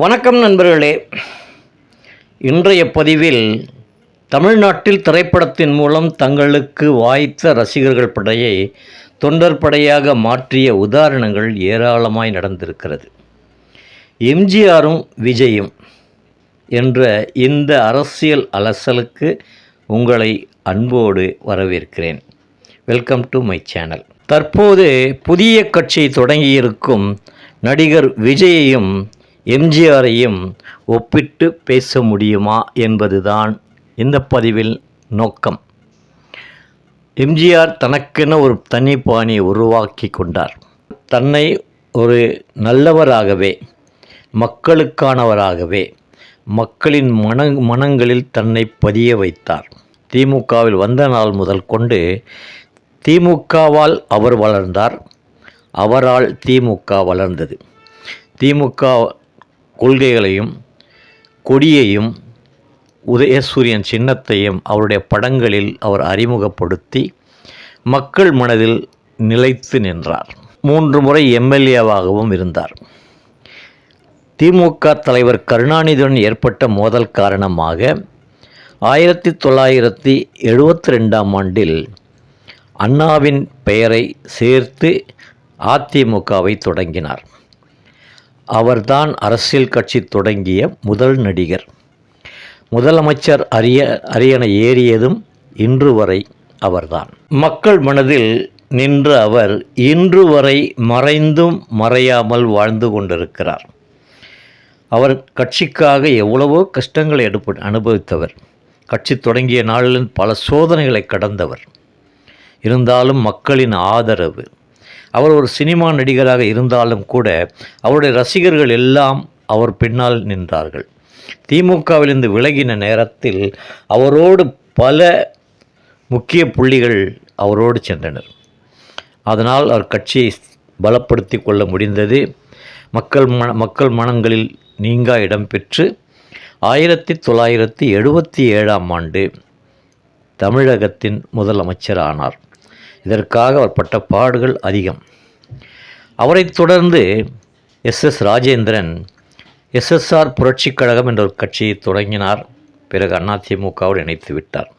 வணக்கம் நண்பர்களே. இன்றைய பதிவில் தமிழ்நாட்டில் திரைப்படத்தின் மூலம் தங்களுக்கு வாய்த்த ரசிகர்கள் படையை தொண்டர் படையாக மாற்றிய உதாரணங்கள் ஏராளமாய் நடந்திருக்கிறது. எம்ஜிஆரும் விஜயும் என்ற இந்த அரசியல் அலசலுக்கு உங்களை அன்போடு வரவேற்கிறேன். வெல்கம் டு மை சேனல் தற்போது புதிய கட்சி தொடங்கியிருக்கும் நடிகர் விஜயையும் எம்ஜிஆரையும் ஒப்பிட்டு பேச முடியுமா என்பதுதான் இந்த பதிவில் நோக்கம். எம்ஜிஆர் தனக்கென ஒரு தனி பாணியை உருவாக்கி கொண்டார். தன்னை ஒரு நல்லவராகவே மக்களுக்கானவராகவே மக்களின் மன மனங்களில் தன்னை பதிய வைத்தார். திமுகவில் வந்த நாள் முதல் கொண்டு திமுகவால் அவர் வளர்ந்தார். அவரால் திமுக வளர்ந்தது. திமுக கொள்கைகளையும் கொடியையும் உதயசூரியன் சின்னத்தையும் அவருடைய படங்களில் அவர் அறிமுகப்படுத்தி மக்கள் மனதில் நிலைத்து நின்றார். மூன்று முறை எம்எல்ஏவாகவும் இருந்தார். திமுக தலைவர் கருணாநிதியுடன் ஏற்பட்ட மோதல் காரணமாக ஆயிரத்தி தொள்ளாயிரத்தி எழுபத்தி ரெண்டாம் ஆண்டில் அண்ணாவின் பெயரை சேர்த்து அதிமுகவை தொடங்கினார். அவர்தான் அரசியல் கட்சி தொடங்கிய முதல் நடிகர். முதலமைச்சர் அரிய அரியணை ஏறியதும் இன்று வரை அவர்தான். மக்கள் மனதில் நின்ற அவர் இன்று வரை மறைந்தும் மறையாமல் வாழ்ந்து கொண்டிருக்கிறார். அவர் கட்சிக்காக எவ்வளவோ கஷ்டங்களை எடுப்பு அனுபவித்தவர். கட்சி தொடங்கிய நாளில் பல சோதனைகளை கடந்தவர். இருந்தாலும் மக்களின் ஆதரவு அவர் ஒரு சினிமா நடிகராக இருந்தாலும் கூட அவருடைய ரசிகர்கள் எல்லாம் அவர் பின்னால் நின்றார்கள். திமுகவிலிருந்து விலகின நேரத்தில் அவரோடு பல முக்கிய புள்ளிகள் அவரோடு சென்றனர். அதனால் அவர் கட்சியை பலப்படுத்தி கொள்ள முடிந்தது. மக்கள் மன மக்கள் மனங்களில் நீங்கா இடம்பெற்று ஆயிரத்தி தொள்ளாயிரத்தி எழுபத்தி ஏழாம் ஆண்டு தமிழகத்தின் முதலமைச்சர் ஆனார் இதற்காக அவர் பட்ட பாடுகள் அதிகம். அவரைத் தொடர்ந்து எஸ். எஸ். ராஜேந்திரன் எஸ்எஸ்ஆர் புரட்சிக் கழகம் என்ற ஒரு கட்சியை தொடங்கினார். பிறகு அதிமுகவோடு இணைத்து விட்டார்.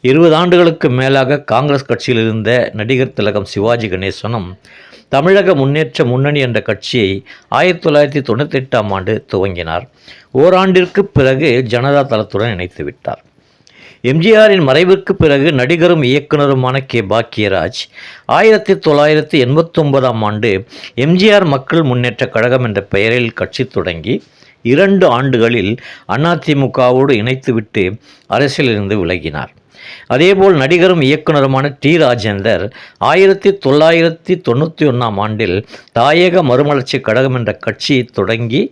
இருபது ஆண்டுகளுக்கு மேலாக காங்கிரஸ் கட்சியில் இருந்த நடிகர் திலகம் சிவாஜி கணேசனும் தமிழக முன்னேற்ற முன்னணி என்ற கட்சியை ஆயிரத்தி தொள்ளாயிரத்தி தொண்ணூற்றி எட்டாம் ஆண்டு துவங்கினார். ஓராண்டிற்கு பிறகு ஜனதா தளத்துடன் இணைத்து விட்டார். எம்ஜிஆரின் மறைவுக்கு பிறகு நடிகரும் இயக்குனருமான கே. பாக்கியராஜ் ஆயிரத்தி தொள்ளாயிரத்தி எண்பத்தொன்பதாம் ஆண்டு எம்ஜிஆர் மக்கள் முன்னேற்ற கழகம் என்ற பெயரில் கட்சி தொடங்கி இரண்டு ஆண்டுகளில் அதிமுகவோடு இணைத்துவிட்டு அரசியலிருந்து விலகினார். அதேபோல் நடிகரும் இயக்குனருமான டி. ராஜேந்தர் ஆயிரத்தி தொள்ளாயிரத்தி தொண்ணூற்றி ஒன்றாம் ஆண்டில் தாயக மறுமலர்ச்சி கழகம் என்ற கட்சியை தொடங்கி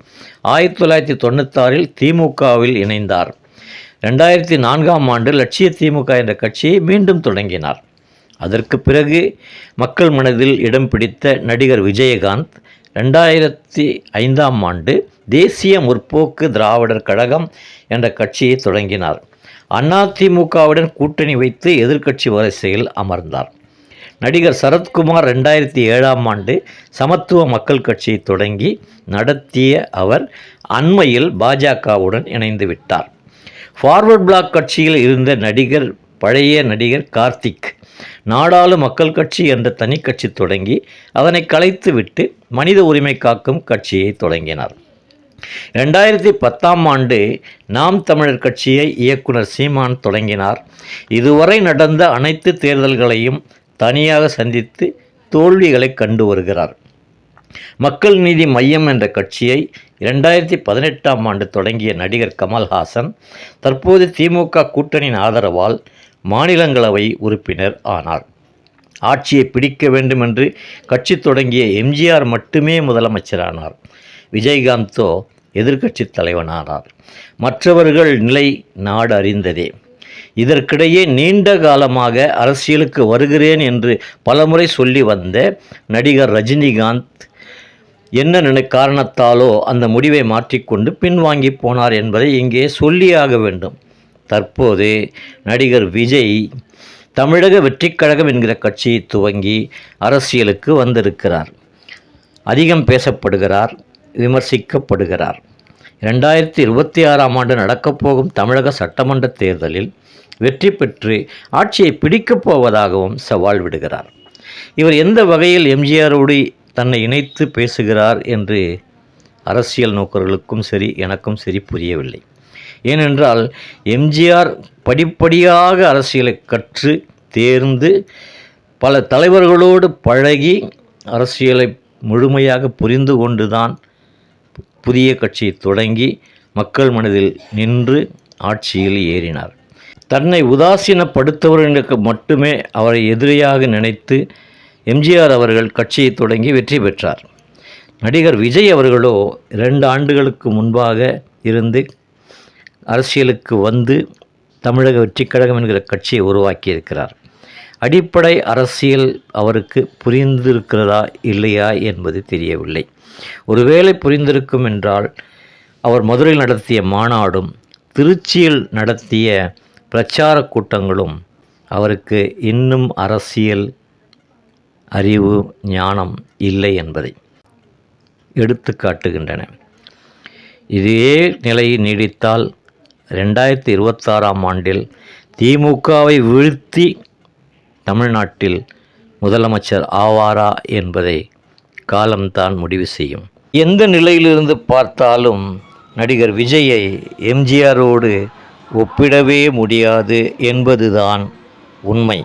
ஆயிரத்தி தொள்ளாயிரத்தி தொண்ணூத்தாறில் திமுகவில் இணைந்தார். ரெண்டாயிரத்தி நான்காம் ஆண்டு லட்சிய திமுக என்ற கட்சியை மீண்டும் தொடங்கினார். அதற்கு பிறகு மக்கள் மனதில் இடம் பிடித்த நடிகர் விஜயகாந்த் ரெண்டாயிரத்தி ஐந்தாம் ஆண்டு தேசிய முற்போக்கு திராவிடர் கழகம் என்ற கட்சியை தொடங்கினார். அதிமுகவுடன் கூட்டணி வைத்து எதிர்க்கட்சி வரிசையில் அமர்ந்தார். நடிகர் சரத்குமார் ரெண்டாயிரத்தி ஏழாம் ஆண்டு சமத்துவ மக்கள் கட்சியை தொடங்கி நடத்திய அவர் அண்மையில் பாஜகவுடன் இணைந்து விட்டார். ஃபார்வர்ட் பிளாக் கட்சியில் இருந்த நடிகர் பழைய நடிகர் கார்த்திக் நாடாளு மக்கள் கட்சி என்ற தனி கட்சி தொடங்கி அதனை கலைத்துவிட்டு மனித உரிமை காக்கும் கட்சியை தொடங்கினார். ரெண்டாயிரத்தி பத்தாம் ஆண்டு நாம் தமிழர் கட்சியை இயக்குனர் சீமான் தொடங்கினார். இதுவரை நடந்த அனைத்து தேர்தல்களையும் தனியாக சந்தித்து தோல்விகளை கண்டு வருகிறார். மக்கள் நீதி மையம் என்ற கட்சியை இரண்டாயிரத்தி பதினெட்டாம் ஆண்டு தொடங்கிய நடிகர் கமல்ஹாசன் தற்போது திமுக கூட்டணியின் ஆதரவால் மாநிலங்களவை உறுப்பினர் ஆனார். ஆட்சியை பிடிக்க வேண்டும் என்று கட்சி தொடங்கிய எம்ஜிஆர் மட்டுமே முதலமைச்சரானார். விஜயகாந்தோ எதிர்க்கட்சி தலைவனானார். மற்றவர்கள் நிலை நாடு அறிந்ததே. இதற்கிடையே நீண்ட காலமாக அரசியலுக்கு வருகிறேன் என்று பலமுறை சொல்லி வந்த நடிகர் ரஜினிகாந்த் என்ன நினை காரணத்தாலோ அந்த முடிவை மாற்றிக்கொண்டு பின்வாங்கி போனார் என்பதை இங்கே சொல்லியாக வேண்டும். தற்போது நடிகர் விஜய் தமிழக வெற்றிக் கழகம் என்கிற கட்சியை துவங்கி அரசியலுக்கு வந்திருக்கிறார். அதிகம் பேசப்படுகிறார் விமர்சிக்கப்படுகிறார். ரெண்டாயிரத்தி இருபத்தி ஆறாம் ஆண்டு நடக்கப்போகும் தமிழக சட்டமன்ற தேர்தலில் வெற்றி பெற்று ஆட்சியை பிடிக்கப் போவதாகவும் சவால் விடுகிறார். இவர் எந்த வகையில் எம்ஜிஆரோடு தன்னை இணைத்து பேசுகிறார் என்று அரசியல் நோக்கர்களுக்கும் சரி எனக்கும் சரி புரியவில்லை. ஏனென்றால் எம்ஜிஆர் படிப்படியாக அரசியலை கற்று தேர்ந்து பல தலைவர்களோடு பழகி அரசியலை முழுமையாக புரிந்து கொண்டுதான் புதிய கட்சியை தொடங்கி மக்கள் மனதில் நின்று ஆட்சியில் ஏறினார். தன்னை உதாசீனப்படுத்தவர்களுக்கு மட்டுமே அவரை எதிரியாக நினைத்து எம்ஜிஆர் அவர்கள் கட்சியை தொடங்கி வெற்றி பெற்றார். நடிகர் விஜய் அவர்களோ இரண்டு ஆண்டுகளுக்கு முன்பாக இருந்து அரசியலுக்கு வந்து தமிழக வெற்றிக் கழகம் என்கிற கட்சியை உருவாக்கியிருக்கிறார். அடிப்படை அரசியல் அவருக்கு புரிந்திருக்கிறதா இல்லையா என்பது தெரியவில்லை. ஒருவேளை புரிந்திருக்கும் என்றால் அவர் மதுரையில் நடத்திய மாநாடும் திருச்சியில் நடத்திய பிரச்சார கூட்டங்களும் அவருக்கு இன்னும் அரசியல் அறிவு ஞானம் இல்லை என்பதை எடுத்து காட்டுகின்றன. இதே நிலை நீடித்தால் ரெண்டாயிரத்தி இருபத்தாறாம் ஆண்டில் திமுகவை வீழ்த்தி தமிழ்நாட்டில் முதலமைச்சர் ஆவாரா என்பதை காலம்தான் முடிவு செய்யும். எந்த நிலையிலிருந்து பார்த்தாலும் நடிகர் விஜயை எம்ஜிஆரோடு ஒப்பிடவே முடியாது என்பதுதான் உண்மை.